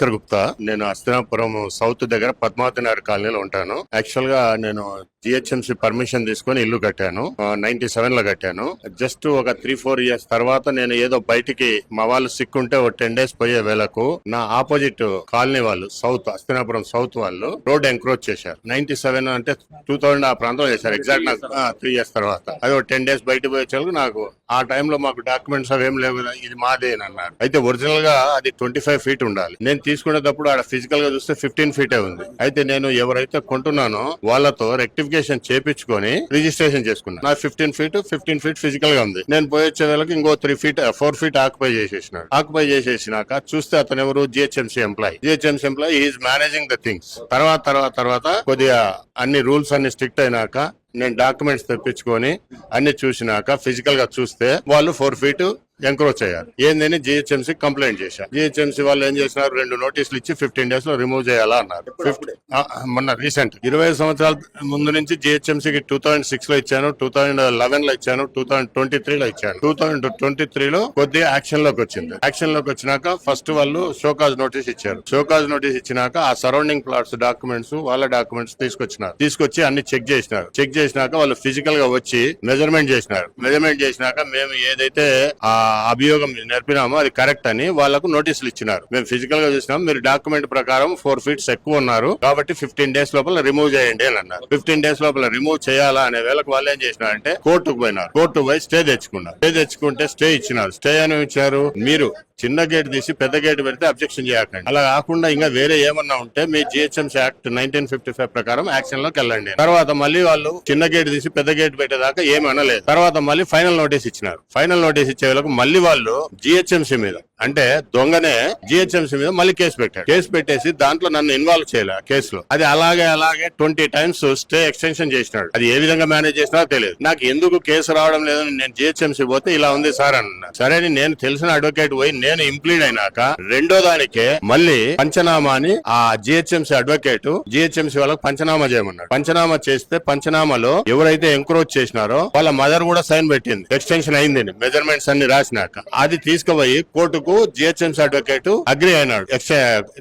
భాస్కర్ గుప్తా నేను అస్తినాపురం సౌత్ దగ్గర పద్మావతి నగర్ కాలనీలో ఉంటాను. యాక్చువల్గా నేను జిహెచ్ఎంసీ పర్మిషన్ తీసుకొని ఇల్లు కట్టాను. నైన్టీ సెవెన్లో కట్టాను. జస్ట్ ఒక త్రీ ఫోర్ ఇయర్స్ తర్వాత నేను ఏదో బయటికి మా వాళ్ళు సిక్ ఉంటే ఒక టెన్ డేస్ పోయే వేళకు నా ఆపోజిట్ కాలనీ వాళ్ళు సౌత్ అస్తినాపురం సౌత్ వాళ్ళు రోడ్ ఎంక్రోచ్ చేశారు. నైన్టీ సెవెన్ అంటే టూ థౌసండ్ ఆ ప్రాంతం చేశారు. ఎగ్జాక్ట్ నాకు త్రీ ఇయర్స్ తర్వాత. అది ఒక టెన్ డేస్ బయటకు పోయేసరికి నాకు ఆ టైంలో మాకు డాక్యుమెంట్స్ అవి ఏం లేవు ఇది మాదే అన్నారు. అయితే ఒరిజినల్గా అది ట్వంటీ ఫైవ్ ఫీట్ ఉండాలి. నేను తీసుకునేటప్పుడు ఆడ ఫిజికల్గా చూస్తే ఫిఫ్టీన్ ఫీటే ఉంది. అయితే నేను ఎవరైతే కొంటున్నానో వాళ్ళతో రెక్టిఫికేషన్ చేపించుకొని రిజిస్ట్రేషన్ చేసుకున్నాను నా ఫిఫ్టీన్ ఫీట్ ఫిఫ్టీన్ ఫీట్ ఫిజికల్గా ఉంది. నేను పోయొచ్చే వేళకి ఇంకో three feet four feet occupy చేసేసినాడు. Occupy చేసేసినాక చూస్తే అతను ఎవరు? GHMC employee GHMC employee is managing the things తర్వాత తర్వాత తర్వాత కొద్దిగా అన్ని రూల్స్ అన్ని స్ట్రిక్ట్ అయినాక నేను డాక్యుమెంట్స్ తెప్పించుకొని అన్ని చూసినాక ఫిజికల్గా చూస్తే వాళ్ళు ఫోర్ ఫీట్ ఎంక్రోచ్ అయ్యారు ఏందని జిహెచ్ఎంసీ కంప్లైంట్ చేశారు జిహెచ్ఎంసీ వాళ్ళు ఏం చేసినారు? రెండు నోటీసులు ఇచ్చి ఫిఫ్టీన్ డేస్లో రిమూవ్ చేయాలా అన్నారు. మొన్న రీసెంట్ ఇరవై సంవత్సరాల ముందు నుంచి జిహెచ్ఎంసీకి టూ థౌసండ్ సిక్స్లో ఇచ్చాను టూ థౌసండ్ లెవెన్లో ఇచ్చాను టూ థౌసండ్ ట్వంటీ త్రీ లో ఇచ్చాను. టూ థౌసండ్ ట్వంటీ త్రీ లో కొద్దిగా యాక్షన్లోకి వచ్చింది. యాక్షన్లోకి వచ్చినాక ఫస్ట్ వాళ్ళు షోకాజ్ నోటీస్ ఇచ్చారు. షోకాజ్ నోటీస్ ఇచ్చినాక ఆ సరౌండింగ్ ప్లాట్స్ డాక్యుమెంట్స్ వాళ్ళ డాక్యుమెంట్స్ తీసుకొచ్చినారు. తీసుకొచ్చి అన్ని చెక్ చేసినారు. చెక్ చేసినాక వాళ్ళు ఫిజికల్గా వచ్చి మెజర్మెంట్ చేసినారు. మెజర్మెంట్ చేసినాక మేము ఏదైతే ఆ అభియోగం నేర్పినాము అది కరెక్ట్ అని వాళ్ళకు నోటీసులు ఇచ్చినారు. మేము ఫిజికల్గా చూసినాం. మీరు డాక్యుమెంట్ ప్రకారం ఫోర్ ఫీట్స్ ఎక్కువ ఉన్నారు. కాబట్టి ఫిఫ్టీన్ డేస్ లోపల రిమూవ్ చేయండి అని అన్నారు. ఫిఫ్టీన్ డేస్ లోపల రిమూవ్ చేయాలా అనే వేళకు వాళ్ళు ఏం చేసినారంటే కోర్టుకు పోయినారు. కోర్టు పోయి స్టే తెచ్చుకున్నారు. స్టే తెచ్చుకుంటే స్టే ఇచ్చినారు. స్టే అని ఇచ్చారు. మీరు చిన్న గేట్ తీసి పెద్ద గేట్ పెడితే అబ్జెక్షన్ చేయకండి. అలా కాకుండా ఇంకా వేరే ఏమన్నా ఉంటే మీ GHMC act nineteen fifty five ప్రకారం యాక్షన్లోకి వెళ్ళండి. తర్వాత మళ్ళీ వాళ్ళు చిన్న గేట్ తీసి పెద్ద గేట్ పెట్టేదాకా ఏమి అనలేదు. తర్వాత మళ్ళీ ఫైనల్ నోటీస్ ఇచ్చినారు. ఫైనల్ నోటీస్ ఇచ్చే వాళ్ళకు మళ్ళీ వాళ్ళు జిహెచ్ఎంసీ మీద అంటే దొంగనే జిహెచ్ఎంసీ మీద మళ్ళీ కేసు పెట్టారు కేసు పెట్టేసి దాంట్లో నన్ను ఇన్వాల్వ్ చేయలే కేసులో. అది అలాగే అలాగే ట్వంటీ టైమ్స్ స్టే ఎక్స్టెన్షన్ చేసినాడు. అది ఏ విధంగా మేనేజ్ చేసినా తెలియదు. నాకు ఎందుకు కేసు రావడం లేదని నేను జిహెచ్ఎంసీ పోతే ఇలా ఉంది సార్ అన్నా. సరే అని నేను తెలిసిన అడ్వకేట్ పోయి నేను ఇంప్లీడ్ అయినాక రెండో దానికే మళ్ళీ పంచనామా అని ఆ జిహెచ్ఎంసీ అడ్వకేట్ జిహెచ్ఎంసీ వాళ్ళకి పంచనామా చేయమన్నాడు. పంచనామా చేస్తే పంచనామాలో ఎవరైతే ఎంక్రోచ్ చేసినారో వాళ్ళ మదర్ కూడా సైన్ పెట్టింది. ఎక్స్టెన్షన్ అయింది మెజర్మెంట్స్ అన్ని రాసినాక. అది తీసుకుపోయి కోర్టుకు జిహెచ్ఎంసీ అడ్వకేట్ అగ్రి అయినాడు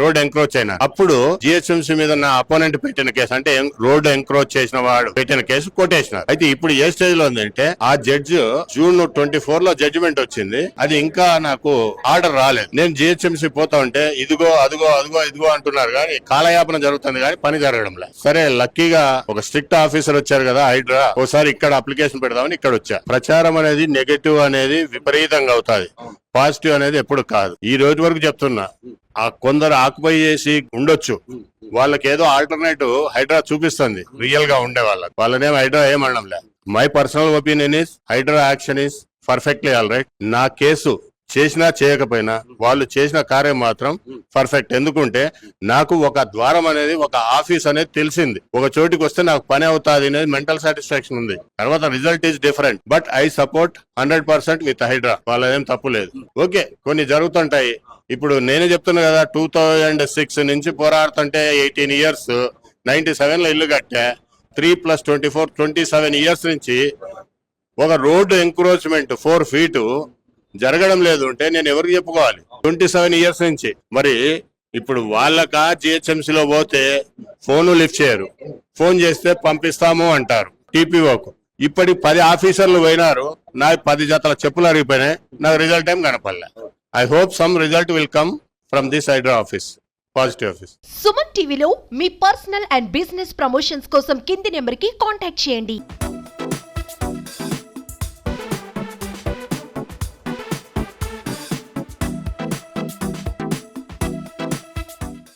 రోడ్ ఎంక్రోచ్ అయినా అప్పుడు జిహెచ్ఎంసీ మీద నా అపోనెంట్ పెట్టిన కేసు అంటే రోడ్ ఎంక్రోచ్ చేసిన వాడు పెట్టిన కేసు కొట్టేసినారు అయితే ఇప్పుడు ఏ స్టేజ్లో ఉందంటే ఆ జడ్జ్ జూన్ ట్వంటీ ఫోర్లో జడ్జిమెంట్ వచ్చింది. అది ఇంకా నాకు ఆర్డర్ రాలేదు. నేను జిహెచ్ఎంసీ పోతా ఉంటే ఇదిగో అదిగో అదిగో ఇదిగో అంటున్నారు కానీ కాలయాపన జరుగుతుంది కానీ పని జరగడం లేదు సరే లక్కీగా ఒక స్ట్రిక్ట్ ఆఫీసర్ వచ్చారు కదా హైడ్రా ఒకసారి ఇక్కడ అప్లికేషన్ పెడదామని ఇక్కడ వచ్చా. ప్రచారం అనేది నెగటివ్ అనేది విపరీతంగా అవుతాది. పాజిటివ్ అనేది ఎప్పుడు కాదు. ఈ రోజు వరకు చెప్తున్నా ఆ కొందరు ఆక్యుపై చేసి ఉండొచ్చు. వాళ్ళకి ఏదో ఆల్టర్నేటివ్ హైడ్రా చూపిస్తుంది రియల్గా ఉండే వాళ్ళకి. వాళ్ళనేం హైడ్రా ఏమనడం లేదు my personal opinion is Hydra action is perfectly all right. నా కేసు చేసినా చేయకపోయినా వాళ్ళు చేసిన కార్యం మాత్రం పర్ఫెక్ట్ ఎందుకుంటే నాకు ఒక ద్వారం అనేది ఒక ఆఫీస్ అనేది తెలిసింది. ఒక చోటికి వస్తే నాకు పని అవుతాది అనేది మెంటల్ సాటిస్ఫాక్షన్ ఉంది. తర్వాత result is different. But I support hundred percent with Hydra. వాళ్ళదేం తప్పు లేదు. ఓకే కొన్ని జరుగుతుంటాయి. ఇప్పుడు నేనే చెప్తున్నా కదా టూ థౌజండ్ సిక్స్ నుంచి పోరాడుతుంటే ఎయిటీన్ ఇయర్స్ నైన్టీ సెవెన్లో ఇల్లు కట్టా three plus twenty four twenty seven years నుంచి ఒక రోడ్డు ఎంక్రోచ్మెంట్ ఫోర్ ఫీటు జరగడం లేదు అంటే నేను ఎవరికి చెప్పుకోవాలి? ట్వంటీ సెవెన్ ఇయర్స్ నుంచి. మరి ఇప్పుడు వాళ్ళక జిహెచ్ఎంసీలో లో పోతే ఫోన్ లిఫ్ట్ చేయరు. ఫోన్ చేస్తే పంపిస్తాము అంటారు టీపీఓకు. ఇప్పటి పది ఆఫీసర్లు పోయినారు. నా పది జతల చెప్పులు అరిగిపోయినాయి. నాకు రిజల్ట్ ఏం కనపడలే. I hope some result will come from this Hydra office positive office Suman టీవీలో మీ పర్సనల్ అండ్ బిజినెస్ ప్రమోషన్స్ కోసం కింది నెంబర్కి కాంటాక్ట్ చేయండి.